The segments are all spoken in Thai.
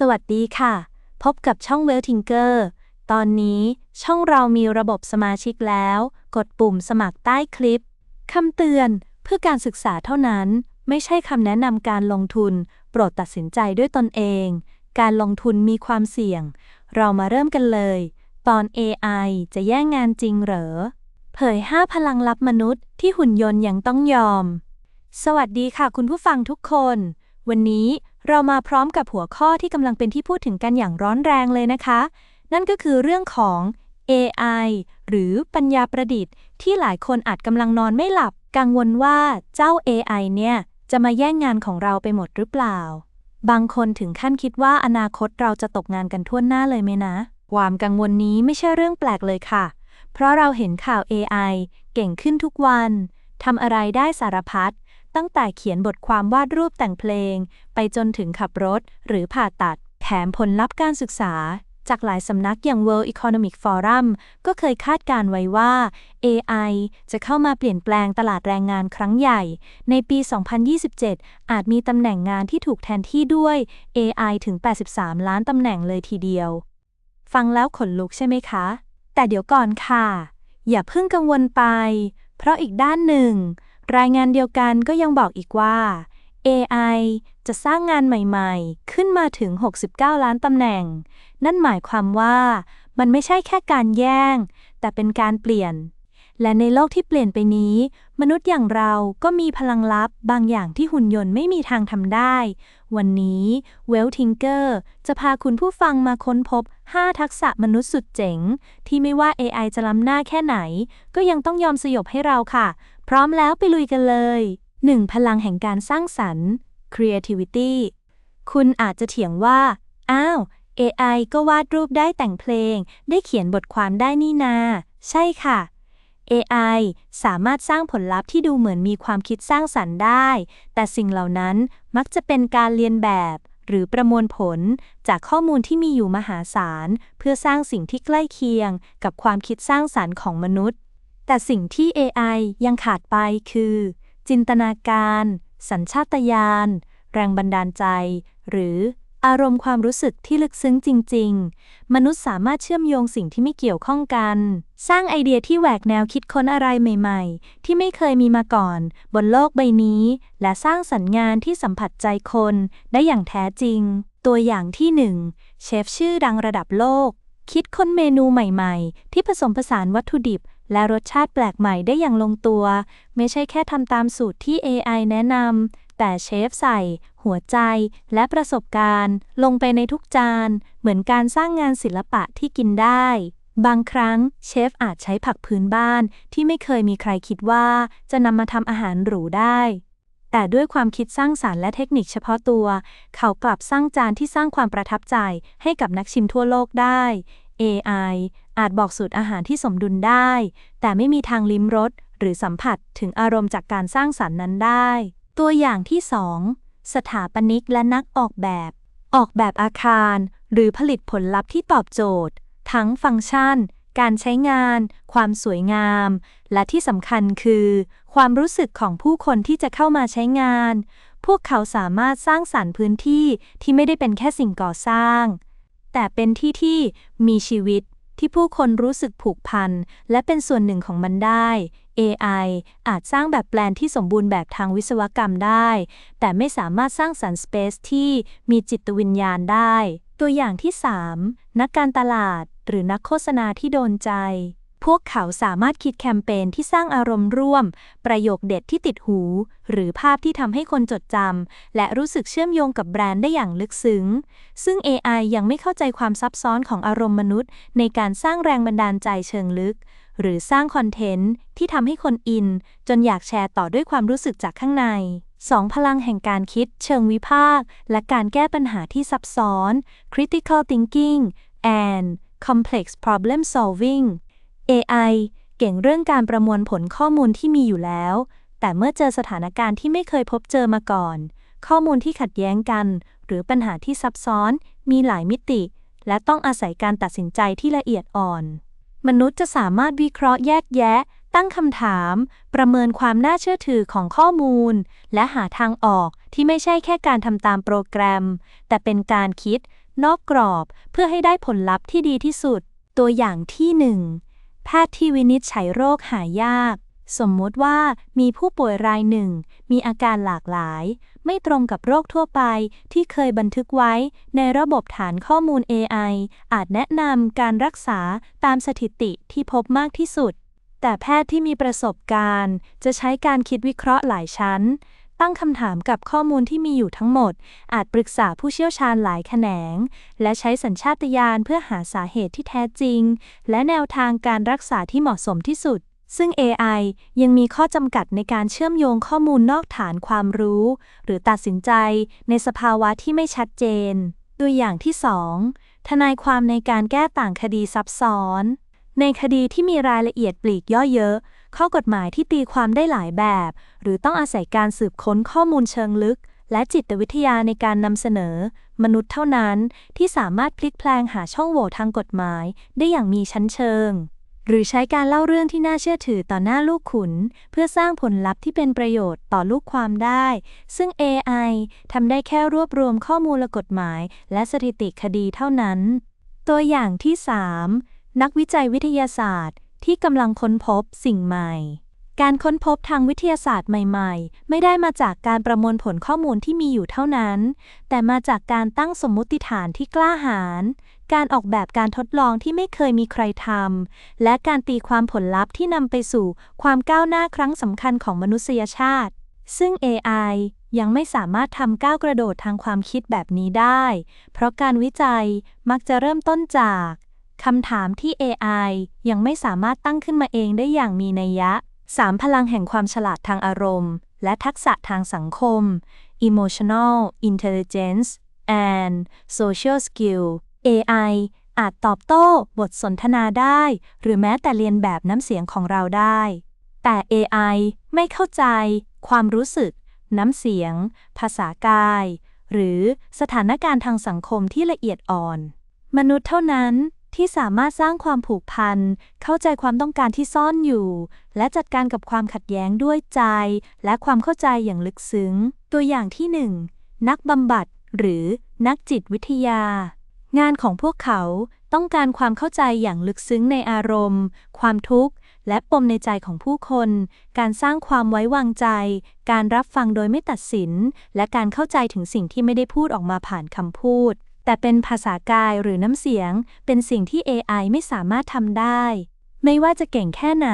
สวัสดีค่ะ พบกับช่องเวลทิงเกอร์ ตอนนี้ช่องเรามีระบบสมาชิกแล้ว กดปุ่มสมัครใต้คลิป คำเตือนเพื่อการศึกษาเท่านั้น ไม่ใช่คำแนะนำการลงทุน โปรดตัดสินใจด้วยตนเอง การลงทุนมีความเสี่ยง เรามาเริ่มกันเลย ตอน AI จะแย่งงานจริงเหรอ เผย 5 พลังลับมนุษย์ที่หุ่นยนต์ยังต้องยอม สวัสดีค่ะคุณผู้ฟังทุกคน วันนี้เรามาพร้อมกับหัวข้อที่กำลังเป็นที่พูดถึงกันอย่างร้อนแรงเลยนะคะ นั่นก็คือเรื่องของ AI หรือปัญญาประดิษฐ์ ที่หลายคนอาจกำลังนอนไม่หลับ กังวลว่าเจ้า AI เนี่ย จะมาแย่งงานของเราไปหมดหรือเปล่า บางคนถึงขั้นคิดว่าอนาคตเราจะตกงานกันทั่วหน้าเลยไหมนะ ความกังวลนี้ไม่ใช่เรื่องแปลกเลยค่ะ เพราะเราเห็นข่าว AI เก่งขึ้นทุกวันทำอะไรได้สารพัด ตั้งแต่เขียนบทความวาดรูปแต่งเพลง ไปจนถึงขับรถ หรือผ่าตัด แถมผลลัพธ์การศึกษา จากหลายสำนักอย่าง World Economic Forum ก็เคยคาดการไว้ว่า AI จะเข้ามาเปลี่ยนแปลงตลาดแรงงานครั้งใหญ่ ในปี 2027 อาจมีตำแหน่งงานที่ถูกแทนที่ด้วย AI ถึง 83 ล้านตำแหน่งเลยทีเดียว ฟังแล้วขนลุกใช่ไหมคะ แต่เดี๋ยวก่อนค่ะ อย่าเพิ่งกังวลไป เพราะอีกด้านหนึ่ง รายงานเดียวกันก็ยังบอกอีกว่า AI จะสร้างงานใหม่ๆ ขึ้นมาถึง 69 ล้านตำแหน่ง นั่นหมายความว่ามันไม่ใช่แค่การแย่ง แต่เป็นการเปลี่ยน และในโลกที่เปลี่ยนไปนี้ มนุษย์อย่างเราก็มีพลังลับบางอย่างที่หุ่นยนต์ไม่มีทางทำได้ วันนี้เวลทิงเกอร์จะพาคุณผู้ฟังมาค้นพบ 5 ทักษะมนุษย์สุดเจ๋ง ที่ไม่ว่า AI จะล้ำหน้าแค่ไหน ก็ยังต้องยอมสยบให้เราค่ะ พร้อมแล้วไปลุยกันเลย 1. พลังแห่งการสร้างสรรค์ creativity คุณอาจจะเถียงว่า อ้าว AI ก็วาดรูปได้แต่งเพลง ได้เขียนบทความได้นี่นา ใช่ค่ะ AI สามารถสร้างผลลัพธ์ที่ดูเหมือนมีความคิดสร้างสรรค์ได้ แต่สิ่งเหล่านั้นมักจะเป็นการเรียนแบบ หรือประมวลผล จากข้อมูลที่มีอยู่มหาศาล เพื่อสร้างสิ่งที่ใกล้เคียง กับความคิดสร้างสรรค์ของมนุษย์ แต่สิ่งที่ AI ยังขาดไปคือ จินตนาการ สัญชาตญาณ แรงบันดาลใจ หรืออารมณ์ความรู้สึกที่ลึกซึ้งจริง ๆ มนุษย์สามารถเชื่อมโยงสิ่งที่ไม่เกี่ยวข้องกัน สร้างไอเดียที่แหวกแนวคิดค้นอะไรใหม่ ๆ ที่ไม่เคยมีมาก่อน บนโลกใบนี้ และสร้างสรรค์งานที่สัมผัสใจคนได้อย่างแท้จริง ตัวอย่างที่หนึ่งเชฟชื่อดังระดับโลก คิดค้นเมนูใหม่ ๆ ที่ผสมผสานวัตถุดิบ และรสชาติแปลกใหม่ได้อย่างลงตัว ไม่ใช่แค่ทำตามสูตรที่ AI แนะนำแต่เชฟใส่ หัวใจและประสบการณ์ ลงไปในทุกจาน เหมือนการสร้างงานศิลปะที่กินได้ บางครั้งเชฟอาจใช้ผักพื้นบ้านที่ไม่เคยมีใครคิดว่าจะนำมาทำอาหารหรูได้แต่ด้วยความคิดสร้างสารรค์และเทคนิคเฉพาะตัว เขากลับสร้างจานที่สร้างความประทับใจให้กับนักชิมทั่วโลกได้ AI อาจบอกสูตรอาหารที่สมดุลได้ แต่ไม่มีทางลิ้มรสหรือสัมผัสถึงอารมณ์จากการสร้างสรรค์นั้นได้ ตัวอย่างที่ 2 สถาปนิกและนักออกแบบ ออกแบบอาคาร หรือผลิตผลลัพธ์ที่ตอบโจทย์ ทั้งฟังก์ชัน การใช้งาน ความสวยงาม และที่สำคัญคือ ความรู้สึกของผู้คนที่จะเข้ามาใช้งาน พวกเขาสามารถสร้างสรรค์พื้นที่ที่ไม่ได้เป็นแค่สิ่งก่อสร้าง แต่เป็นที่ที่มีชีวิต ที่ผู้คนรู้สึกผูกพัน และเป็นส่วนหนึ่งของมันได้ AI อาจสร้างแบบแปลนที่สมบูรณ์แบบทางวิศวกรรมได้ แต่ไม่สามารถสร้างสรรค์สเปซที่มีจิตวิญญาณได้ ตัวอย่างที่ 3 นักการตลาด หรือนักโฆษณาที่โดนใจ พวกเขาสามารถคิดแคมเปญที่สร้างอารมณ์ร่วม ประโยคเด็ดที่ติดหู หรือภาพที่ทำให้คนจดจำและรู้สึกเชื่อมโยงกับแบรนด์ได้อย่างลึกซึ้ง ซึ่ง AI ยังไม่เข้าใจความซับซ้อนของอารมณ์มนุษย์ ในการสร้างแรงบันดาลใจเชิงลึก หรือสร้างคอนเทนต์ที่ทำให้คนอิน จนอยากแชร์ต่อด้วยความรู้สึกจากข้างใน 2. พลังแห่งการคิดเชิงวิพากษ์และการแก้ปัญหาที่ซับซ้อน critical thinking and complex problem solving AI เก่งเรื่องการประมวลผลข้อมูลที่มีอยู่แล้ว แต่เมื่อเจอสถานการณ์ที่ไม่เคยพบเจอมาก่อน ข้อมูลที่ขัดแย้งกัน หรือปัญหาที่ซับซ้อน มีหลายมิติ และต้องอาศัยการตัดสินใจที่ละเอียดอ่อน มนุษย์จะสามารถวิเคราะห์แยกแยะ ตั้งคำถาม ประเมินความน่าเชื่อถือของข้อมูล และหาทางออกที่ไม่ใช่แค่การทำตามโปรแกรม แต่เป็นการคิด นอกกรอบ เพื่อให้ได้ผลลัพธ์ที่ดีที่สุด ตัวอย่างที่หนึ่ง แพทย์ที่วินิจฉัยโรคหายาก สมมติว่ามีผู้ป่วยรายหนึ่ง มีอาการหลากหลาย ไม่ตรงกับโรคทั่วไปที่เคยบันทึกไว้ในระบบฐานข้อมูล AI อาจแนะนำการรักษาตามสถิติที่พบมากที่สุด แต่แพทย์ที่มีประสบการณ์ จะใช้การคิดวิเคราะห์หลายชั้น ตั้งคำถามกับข้อมูลที่มีอยู่ทั้งหมด อาจปรึกษาผู้เชี่ยวชาญหลายแขนง และใช้สัญชาตญาณเพื่อหาสาเหตุที่แท้จริง และแนวทางการรักษาที่เหมาะสมที่สุด ซึ่ง AI ยังมีข้อจำกัดในการเชื่อมโยงข้อมูลนอกฐานความรู้ หรือตัดสินใจในสภาวะที่ไม่ชัดเจน ตัวอย่างที่ 2 ทนายความในการแก้ต่างคดีซับซ้อนในคดีที่มีรายละเอียดปลีกย่อยเยอะ ข้อกฎหมายที่ตีความได้หลายแบบ หรือต้องอาศัยการสืบค้นข้อมูลเชิงลึก และจิตวิทยาในการนำเสนอ มนุษย์เท่านั้นที่สามารถพลิกแพลงหาช่องโหว่ทางกฎหมาย ได้อย่างมีชั้นเชิง หรือใช้การเล่าเรื่องที่น่าเชื่อถือต่อหน้าลูกขุน เพื่อสร้างผลลัพธ์ที่เป็นประโยชน์ต่อลูกความได้ ซึ่ง AI ทำได้แค่รวบรวมข้อมูลกฎหมาย และสถิติคดีเท่านั้น ตัวอย่างที่ 3 นักวิจัยวิทยาศาสตร์ ที่กำลังค้นพบสิ่งใหม่ การค้นพบทางวิทยาศาสตร์ใหม่ๆ ไม่ได้มาจากการประมวลผลข้อมูลที่มีอยู่เท่านั้น แต่มาจากการตั้งสมมุติฐานที่กล้าหาญ การออกแบบการทดลองที่ไม่เคยมีใครทำ และการตีความผลลัพธ์ที่นำไปสู่ความก้าวหน้าครั้งสำคัญของมนุษยชาติ ซึ่ง AI ยังไม่สามารถทำก้าวกระโดดทางความคิดแบบนี้ได้ เพราะการวิจัยมักจะเริ่มต้นจาก คำถามที่ AI ยังไม่สามารถตั้งขึ้นมาเองได้อย่างมีนัยยะ 3. พลังแห่งความฉลาดทางอารมณ์ และทักษะทางสังคม emotional intelligence and social skill AI อาจตอบโต้บทสนทนาได้ หรือแม้แต่เรียนแบบน้ำเสียงของเราได้ แต่ AI ไม่เข้าใจ ความรู้สึก น้ำเสียง ภาษากาย หรือสถานการณ์ทางสังคมที่ละเอียดอ่อน มนุษย์เท่านั้น ที่สามารถสร้างความผูกพัน เข้าใจความต้องการที่ซ่อนอยู่ และจัดการกับความขัดแย้งด้วยใจ และความเข้าใจอย่างลึกซึ้ง ตัวอย่างที่หนึ่งนักบำบัด หรือนักจิตวิทยา งานของพวกเขาต้องการความเข้าใจอย่างลึกซึ้งในอารมณ์ ความทุกข์ และปมในใจของผู้คน การสร้างความไว้วางใจ การรับฟังโดยไม่ตัดสิน และการเข้าใจถึงสิ่งที่ไม่ได้พูดออกมาผ่านคำพูด แต่เป็นภาษากายหรือน้ำเสียง เป็นสิ่งที่ AI ไม่สามารถทำได้ ไม่ว่าจะเก่งแค่ไหน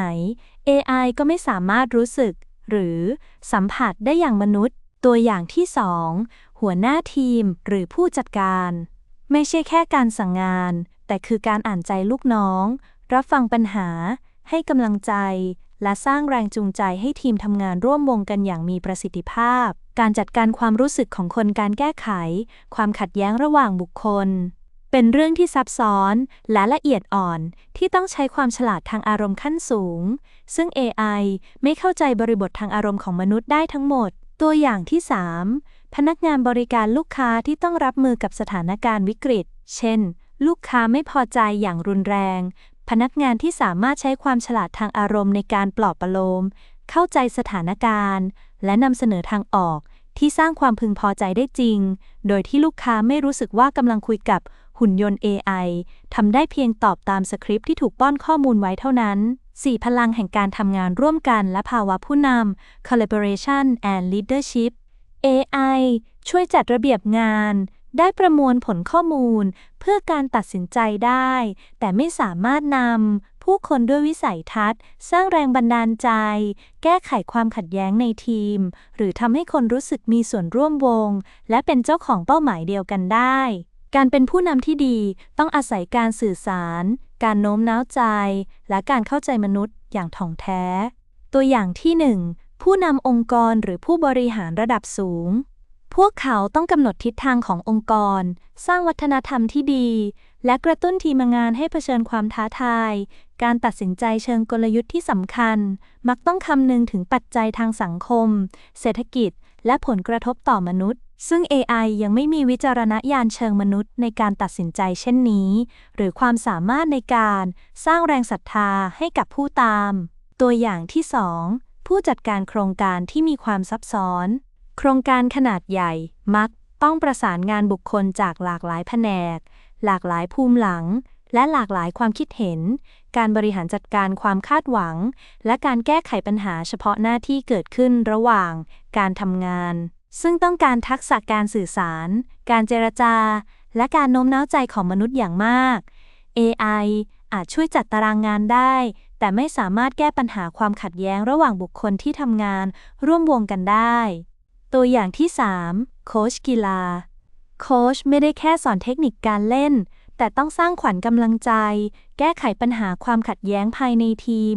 AI ก็ไม่สามารถรู้สึก หรือสัมผัสได้อย่างมนุษย์ ตัวอย่างที่ 2 หัวหน้าทีมหรือผู้จัดการ ไม่ใช่แค่การสั่งงาน แต่คือการอ่านใจลูกน้อง รับฟังปัญหา ให้กำลังใจ และสร้างแรงจูงใจให้ทีมทำงานร่วมวงกันอย่างมีประสิทธิภาพ การจัดการความรู้สึกของคนการแก้ไข ความขัดแย้งระหว่างบุคคล เป็นเรื่องที่ซับซ้อนและละเอียดอ่อนที่ต้องใช้ความฉลาดทางอารมณ์ขั้นสูง ซึ่ง AI ไม่เข้าใจบริบททางอารมณ์ของมนุษย์ได้ทั้งหมด ตัวอย่างที่ 3 พนักงานบริการลูกค้าที่ต้องรับมือกับสถานการณ์วิกฤต เช่นลูกค้าไม่พอใจอย่างรุนแรง พนักงานที่สามารถใช้ความฉลาดทางอารมณ์ในการปลอบประโลม เข้าใจสถานการณ์ และนำเสนอทางออก ที่สร้างความพึงพอใจได้จริง โดยที่ลูกค้าไม่รู้สึกว่ากำลังคุยกับหุ่นยนต์ AI ทำได้เพียงตอบตามสคริปต์ที่ถูกป้อนข้อมูลไว้เท่านั้น 4. พลังแห่งการทำงานร่วมกันและภาวะผู้นำ collaboration and leadership AI ช่วยจัดระเบียบงาน ได้ประมวลผลข้อมูลเพื่อการตัดสินใจได้ แต่ไม่สามารถนำผู้คนด้วยวิสัยทัศน์ สร้างแรงบันดาลใจ แก้ไขความขัดแย้งในทีม หรือทำให้คนรู้สึกมีส่วนร่วมวง และเป็นเจ้าของเป้าหมายเดียวกันได้ การเป็นผู้นำที่ดีต้องอาศัยการสื่อสาร การโน้มน้าวใจ และการเข้าใจมนุษย์อย่างถ่องแท้ ตัวอย่างที่หนึ่งผู้นำองค์กรหรือผู้บริหารระดับสูง พวกเขาต้องกำหนดทิศทางขององค์กร สร้างวัฒนธรรมที่ดี และกระตุ้นทีมงานให้เผชิญความท้าทาย การตัดสินใจเชิงกลยุทธ์ที่สำคัญ มักต้องคำนึงถึงปัจจัยทางสังคม เศรษฐกิจ และผลกระทบต่อมนุษย์ ซึ่ง AI ยังไม่มีวิจารณญาณเชิงมนุษย์ในการตัดสินใจเช่นนี้ หรือความสามารถในการสร้างแรงศรัทธาให้กับผู้ตาม ตัวอย่างที่สองผู้จัดการโครงการที่มีความซับซ้อน โครงการขนาดใหญ่มักต้องประสานงานบุคคลจากหลากหลายแผนก หลากหลายภูมิหลัง และหลากหลายความคิดเห็น การบริหารจัดการความคาดหวัง และการแก้ไขปัญหาเฉพาะหน้าที่เกิดขึ้นระหว่างการทำงาน ซึ่งต้องการทักษะการสื่อสาร การเจรจา และการโน้มน้าวใจของมนุษย์อย่างมาก AI อาจช่วยจัดตารางงานได้ แต่ไม่สามารถแก้ปัญหาความขัดแย้งระหว่างบุคคลที่ทำงาน ร่วมวงกันได้ ตัวอย่างที่ 3 โค้ชกีฬา โค้ชไม่ได้แค่สอนเทคนิคการเล่น แต่ต้องสร้างขวัญกำลังใจ แก้ไขปัญหาความขัดแย้งภายในทีม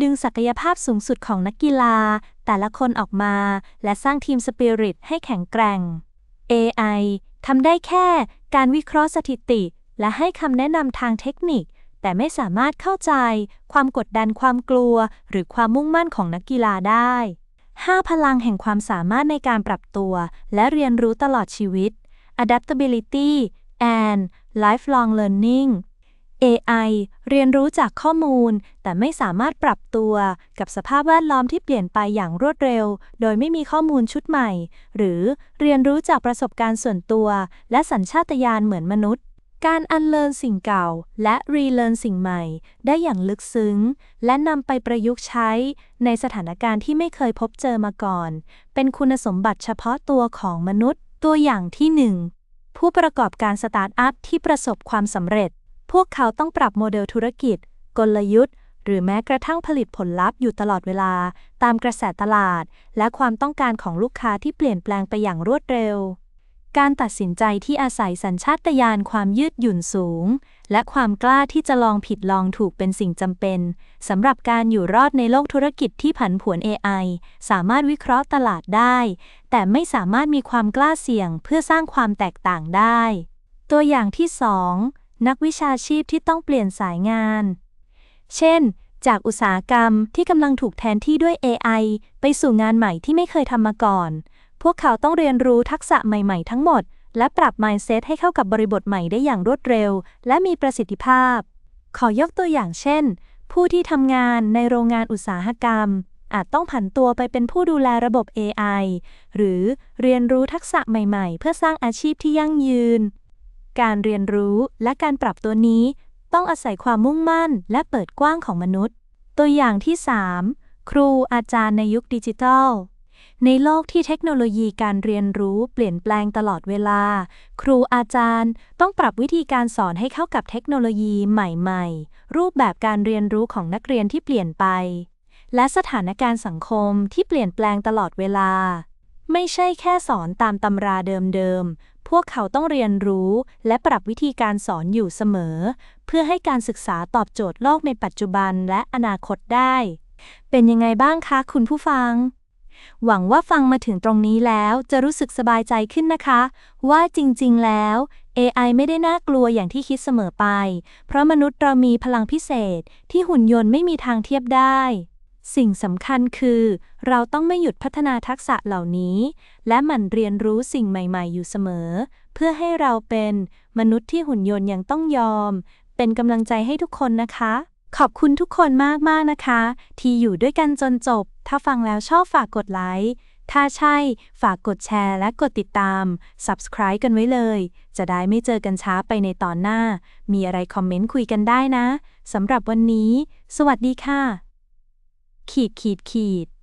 ดึงศักยภาพสูงสุดของนักกีฬา แต่ละคนออกมา และสร้างทีมสปิริตให้แข็งแกร่ง AI ทำได้แค่การวิเคราะห์สถิติ และให้คำแนะนำทางเทคนิค แต่ไม่สามารถเข้าใจ ความกดดันความกลัว หรือความมุ่งมั่นของนักกีฬาได้ 5. พลังแห่งความสามารถในการปรับตัว และเรียนรู้ตลอดชีวิต adaptability and lifelong learning AI เรียนรู้จากข้อมูล แต่ไม่สามารถปรับตัว กับสภาพแวดล้อมที่เปลี่ยนไปอย่างรวดเร็ว โดยไม่มีข้อมูลชุดใหม่ หรือเรียนรู้จากประสบการณ์ส่วนตัว และสัญชาตญาณเหมือนมนุษย์ การอันเลินสิ่งเก่าและรีเลินสิ่งใหม่ ได้อย่างลึกซึ้ง และนำไปประยุกต์ใช้ ในสถานการณ์ที่ไม่เคยพบเจอมาก่อน เป็นคุณสมบัติเฉพาะตัวของมนุษย์ ตัวอย่างที่หนึ่งผู้ประกอบการสตาร์ทอัพที่ประสบความสำเร็จ พวกเขาต้องปรับโมเดลธุรกิจ กลยุทธ์ หรือแม้กระทั่งผลิตผลลัพธ์อยู่ตลอดเวลา ตามกระแสตลาด และความต้องการของลูกค้าที่เปลี่ยนแปลงไปอย่างรวดเร็ว การตัดสินใจที่อาศัยสัญชาตญาณความยืดหยุ่นสูง และความกล้าที่จะลองผิดลองถูกเป็นสิ่งจำเป็นสำหรับการอยู่รอดในโลกธุรกิจที่ผันผวน AI สามารถวิเคราะห์ตลาดได้ แต่ไม่สามารถมีความกล้าเสี่ยงเพื่อสร้างความแตกต่างได้ ตัวอย่างที่ 2 นักวิชาชีพที่ต้องเปลี่ยนสายงาน เช่น จากอุตสาหกรรมที่กำลังถูกแทนที่ด้วย AI ไปสู่งานใหม่ที่ไม่เคยทำมาก่อน พวกเขาต้องเรียนรู้ทักษะใหม่ๆ ทั้งหมด และปรับ mindset ให้เข้ากับบริบทใหม่ได้อย่างรวดเร็ว และมีประสิทธิภาพ ขอยกตัวอย่างเช่น ผู้ที่ทำงานในโรงงานอุตสาหกรรม อาจต้องผันตัวไปเป็นผู้ดูแลระบบ AI หรือเรียนรู้ทักษะใหม่ๆ เพื่อสร้างอาชีพที่ยั่งยืน การเรียนรู้และการปรับตัวนี้ ต้องอาศัยความมุ่งมั่น และเปิดกว้างของมนุษย์ ตัวอย่างที่ 3 ครูอาจารย์ในยุคดิจิทัล ในโลกที่เทคโนโลยีการเรียนรู้เปลี่ยนแปลงตลอดเวลา ครูอาจารย์ต้องปรับวิธีการสอนให้เข้ากับเทคโนโลยีใหม่ๆ รูปแบบการเรียนรู้ของนักเรียนที่เปลี่ยนไป และสถานการณ์สังคมที่เปลี่ยนแปลงตลอดเวลา ไม่ใช่แค่สอนตามตำราเดิมๆ พวกเขาต้องเรียนรู้และปรับวิธีการสอนอยู่เสมอ เพื่อให้การศึกษาตอบโจทย์โลกในปัจจุบันและอนาคตได้ เป็นยังไงบ้างคะคุณผู้ฟัง หวังว่าฟังมาถึงตรงนี้แล้วจะรู้สึกสบายใจขึ้นนะคะ ว่าจริงๆแล้ว AI ไม่ได้น่ากลัวอย่างที่คิดเสมอไป เพราะมนุษย์เรามีพลังพิเศษที่หุ่นยนต์ไม่มีทางเทียบได้ สิ่งสำคัญคือ เราต้องไม่หยุดพัฒนาทักษะเหล่านี้ และหมั่นเรียนรู้สิ่งใหม่ ๆ อยู่เสมอ เพื่อให้เราเป็นมนุษย์ที่หุ่นยนต์ยังต้องยอม เป็นกำลังใจให้ทุกคนนะคะ ขอบคุณทุกคนมากมากนะคะ ที่อยู่ด้วยกันจนจบ ถ้าฟังแล้วชอบฝากกดไลค์ ถ้าใช่ฝากกดแชร์และกดติดตาม subscribe กันไว้เลย จะได้ไม่เจอกันช้าไปในตอนหน้า มีอะไรคอมเมนต์คุยกันได้นะสำหรับวันนี้ สวัสดีค่ะ ขีดขีดขีด